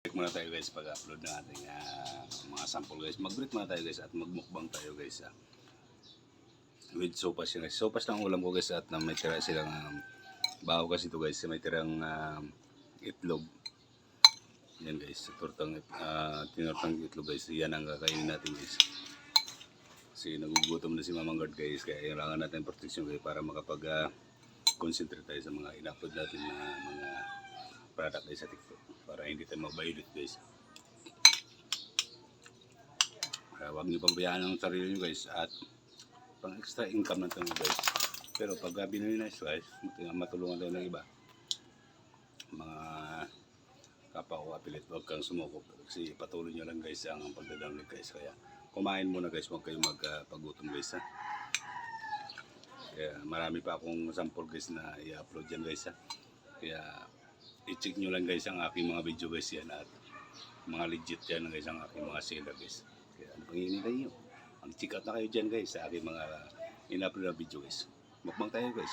Break muna tayo guys pag-upload ng ating ah, mga sample guys. Mag-break muna tayo guys at magmukbang tayo guys. ah. With sopas yun guys. Sopas lang ang ulam ko guys at na may tira silang um, baho kasi ito guys. May tirang um, itlog. Yan guys. Tortang, uh, tinortang itlog guys. Yan ang kakainin natin guys. Kasi nagugutom na si Mamang Guard guys. Kaya kailangan natin protection guys para makapag ah, concentrate tayo sa mga in-upload natin na mga product guys sa TikTok para hindi tayo mabayulit guys. Kaya huwag niyo pabayaan ang sarili niyo guys at pang extra income natin guys. Pero pag uh, binili na guys, mat- matulungan tayo ng iba. Mga kapwa ko apilit, huwag kang sumukop. Kasi patuloy nyo lang guys ang pagdadownload guys. Kaya kumain muna guys, huwag kayong magpagutom guys ha. Kaya marami pa akong sample guys na i-upload dyan guys ha. Kaya i-check nyo lang guys ang aking mga video guys yan at mga legit yan guys ang aking mga seller guys. Kaya ano pang hinihintay nyo? Mag-check out na kayo dyan guys sa aking mga in-upload na video guys. Mukbang tayo guys.